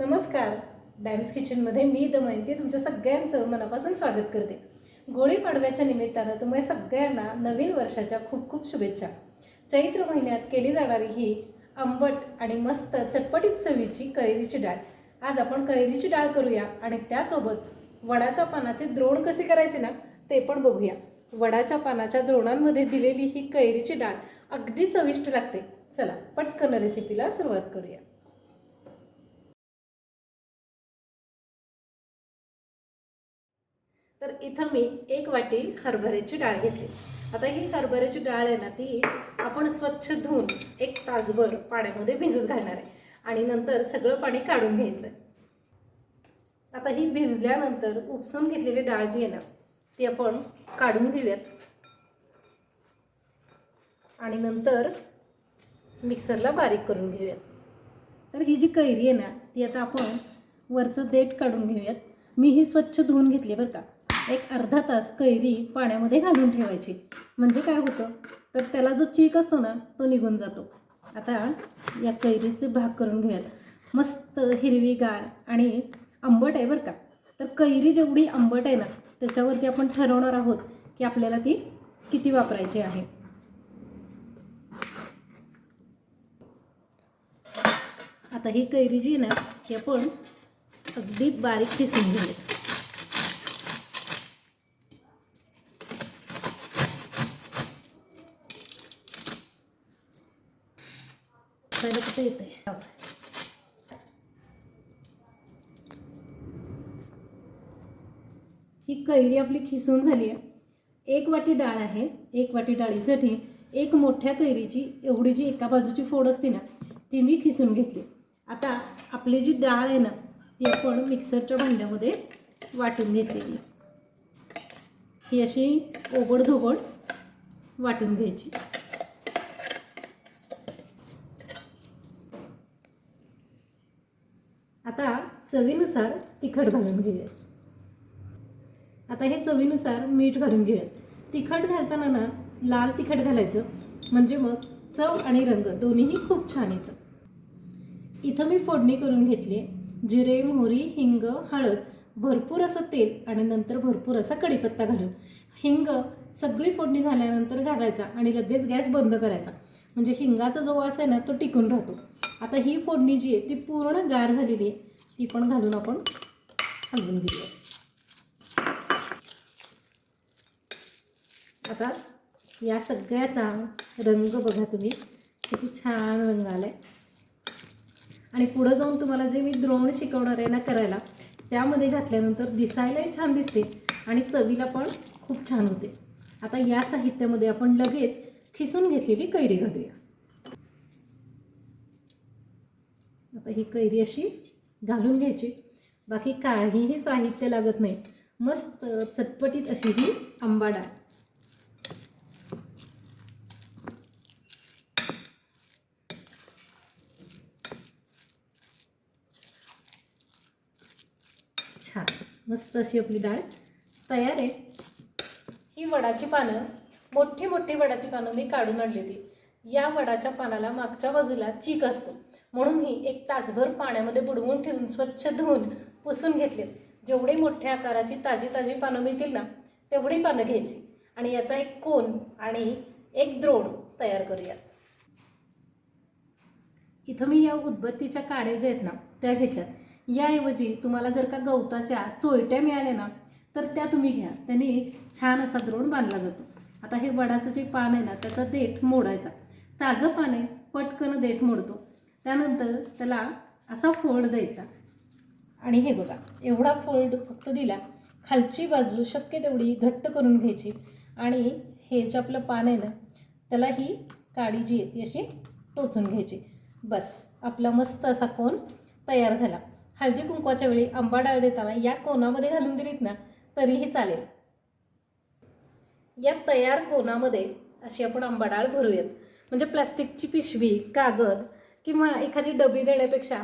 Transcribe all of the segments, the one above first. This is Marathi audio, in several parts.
नमस्कार. डॅम्स किचनमध्ये मी दमयंती तुमच्या सगळ्यांचं मनापासून स्वागत करते. गुढीपाडव्याच्या निमित्तानं तुम्हाला सगळ्यांना नवीन वर्षाच्या खूप खूप शुभेच्छा. चैत्र महिन्यात केली जाणारी ही आंबट आणि मस्त चटपटीत चवीची कैरीची डाळ. आज आपण कैरीची डाळ करूया आणि त्यासोबत वडाच्या पानाचे द्रोण कसे करायचे ना ते पण बघूया. वडाच्या पानाच्या द्रोणांमध्ये दिलेली ही कैरीची डाळ अगदी चविष्ट लागते. चला पटकन रेसिपीला सुरुवात करूया. तर इथं मी एक वाटी हरभऱ्याची डाळ घेतली. आता ही हरभऱ्याची डाळ आहे ना ती आपण स्वच्छ धुवून एक तासभर पाण्यामध्ये भिजत घालणार आहे. आणि नंतर सगळं पाणी काढून घ्यायचं आहे. आता ही भिजल्यानंतर उपसून घेतलेली डाळ जी आहे ना ती आपण काढून घेऊयात. आणि नंतर मिक्सरला बारीक करून घेऊयात. तर ही जी कैरी आहे ना ती आता आपण वरचं देठ काढून घेऊयात. मी ही स्वच्छ धुवून घेतली बरं का. एक अर्धा तास कैरी पाण्यामध्ये घालून ठेवायची. म्हणजे काय होतं? तर त्याला जो चीक असतो ना तो निघून जातो. आता या कैरीचे भाग करून घेऊयात. मस्त हिरवीगार आणि आंबट आहे बरं का. तर कैरी जेवढी आंबट आहे ना त्याच्यावरती आपण ठरवणार आहोत की आपल्याला ती किती वापरायची आहे. आता ही कैरी जी आहे ना ती आपण अगदी बारीक किसून घेऊया पहिलं कुठे येते ही कैरी आपली खिसून झाली आहे. एक वाटी डाळ आहे एक वाटी डाळीसाठी एक मोठ्या कैरीची एवढी जी एका बाजूची फोड असते ना ती मी खिसून घेतली. आता आपली जी डाळ आहे ना ती आपण मिक्सरच्या भांड्यामध्ये वाटून घेतलेली. ही अशी ओबड धोबड वाटून घ्यायची आता चवीनुसार तिखट घालून घेऊया आता हे चवीनुसार मीठ घालून घेऊयात. तिखट घालताना ना लाल तिखट घालायचं. म्हणजे मग चव आणि रंग दोन्हीही खूप छान येतं. इथं मी फोडणी करून घेतली. जिरे मोहरी हिंग हळद भरपूर असं तेल आणि नंतर भरपूर असा कढीपत्ता घालून. हिंग सगळी फोडणी झाल्यानंतर घालायचा आणि लगेच गॅस बंद करायचा. म्हणजे हिंगाचा जो वास आहे ना तो टिकून राहतो. आता ही फोडणी जी आहे ती पूर्ण गार झालेली आहे. ती पण घालून आपण हलवून घेऊया. आता या सगळ्याचा रंग बघा तुम्ही किती छान रंग आला आहे आणि पुढं जाऊन तुम्हाला जे मी द्रोण शिकवणार आहे ना करायला त्यामध्ये घातल्यानंतर दिसायलाही छान दिसते आणि चवीला पण खूप छान होते. आता या साहित्यामध्ये आपण लगेच खिसून घेतलेली कैरी घालूया. आता ही कैरी अशी घालून घ्यायची. बाकी काहीही साहित्य लागत नाही. मस्त चटपटीत अशी ही आंबा डाळ. छान. मस्त अशी आपली डाळ तयार आहे. ही वडाची पानं मोठी मोठी वडाची पानं मी काढून आणली होती. या वडाच्या पानाला मागच्या बाजूला चीक असतो. म्हणून ही एक तासभर पाण्यामध्ये बुडवून ठेवून स्वच्छ धुवून पुसून घेतलेत जेवढी मोठ्या आकाराची ताजी ताजी पानं मिळतील ना तेवढी पानं घ्यायची. आणि याचा एक कोन आणि एक द्रोण तयार करूया. इथं मी या उदबत्तीच्या काड्या ज्या आहेत ना त्या घेतल्यात. याऐवजी तुम्हाला जर का गवताच्या चोयट्या मिळाल्या ना तर त्या तुम्ही घ्या. त्यांनी छान असा द्रोण बांधला जातो. आता हे वडाचं जे पान आहे ना त्याचा देठ मोडायचा. ताजं पान आहे पटकन देठ मोडतो. त्यानंतर त्याला असा फोल्ड द्यायचा. आणि हे बघा एवढा फोल्ड फक्त दिला खालची बाजू शक्य तेवढी घट्ट करून घ्यायची. आणि हे जे आपलं पान आहे ना त्याला ही काडी जी आहे ती अशी टोचून घ्यायची. बस आपला मस्त असा कोन तयार झाला. हळदी कुंकवाच्या वेळी आंबा डाळ देताना या कोणामध्ये घालून दिलीत ना तरीही चालेल. या तयार कोणामध्ये अशी आपण आंबा डाळ भरूयात. म्हणजे प्लॅस्टिकची पिशवी कागद किंवा एखादी डबी देण्यापेक्षा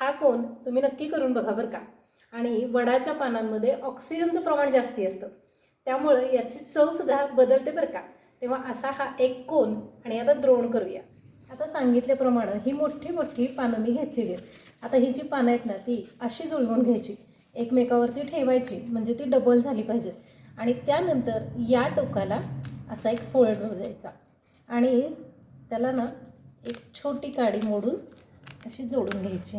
हा कोण तुम्ही नक्की करून बघा बरं का. आणि वडाच्या पानांमध्ये ऑक्सिजनचं प्रमाण जास्ती असतं. त्यामुळं याची चवसुद्धा बदलते बरं का. तेव्हा असा हा एक कोन आणि आता द्रोण करूया. आता सांगितल्याप्रमाणे ही मोठी मोठी पानं मी घेतलेली आहेत. आता ही जी पानं आहेत ना ती अशी जुळवून घ्यायची. एकमेकावरती ठेवायची म्हणजे ती डबल झाली पाहिजेत आणि त्यानंतर या टोकाला असा एक फोल्ड द्यायचा आणि त्याला ना एक छोटी काडी मोडून अशी जोडून घ्यायची.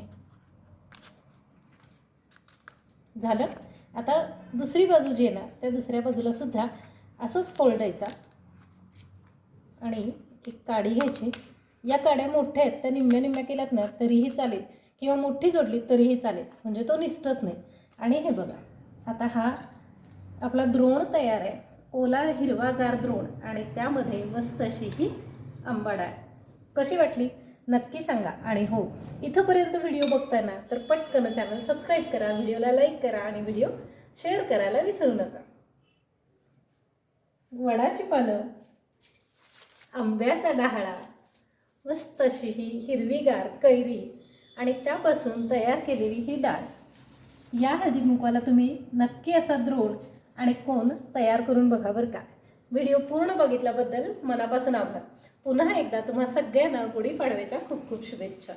झालं? आता दुसरी बाजू जी आहे ना त्या दुसऱ्या बाजूला सुद्धा असंच फोल्डायचा आणि एक काडी घ्यायची. या काड्या मोठ्या आहेत त्या निम्म्या निम्म्या केल्यात ना तरीही चालेल. किंवा मोठी जोडली तरीही चालेल. म्हणजे तो निसटत नाही. आणि हे बघा आता हा आपला द्रोण तयार आहे. ओला हिरवागार द्रोण. आणि त्यामध्ये मस्त अशी ही आंबाडा आहे. कशी वाटली? नक्की सांगा. आणि हो इथंपर्यंत व्हिडिओ बघताना तर पटकन चॅनल सबस्क्राईब करा व्हिडिओला लाईक करा आणि व्हिडिओ शेअर करायला विसरू नका. वडाची पानं आंब्याचा डहाळा मस्त अशी ही हिरवीगार कैरी आणि त्यापासून तयार केलेली ही डाळ. या हळदी कुंकवाला तुम्ही नक्की असा द्रोण आणि कोण तयार करून बघा बरं का. व्हिडिओ पूर्ण बघितल्याबद्दल मनापासून आभार. पुन्हा एकदा तुम्हा सगळ्यांना गुढीपाडव्याच्या खूप खूप शुभेच्छा.